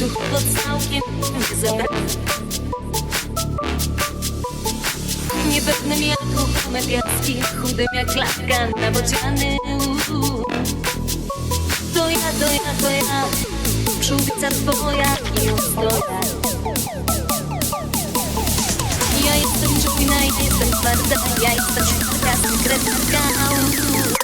duchowo całkiem zebrany. Niepewnym jak ruchome piaski, chudym jak klatka na bociany. To ja, to ja, to ja, przówica twoja i ostoja. Ja jestem czujna, ja jestem twarda, ja jestem szybka, sekretarka. Twoje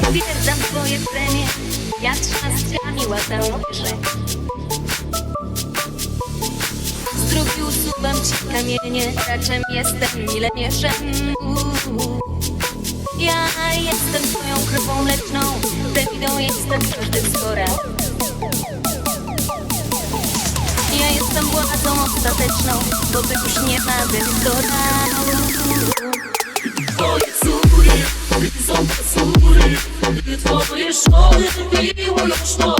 zatwierdzam twoje premie Ja trzaskami łatam kieszeń Z drugi usuwam ci kamienie Raczem jestem milenieszem Ja jestem twoją krwią mleczną Dewidą jestem każdy spora Ja jestem władzą ostateczną Bo ty już nie ma dyrektora Если ты его нашла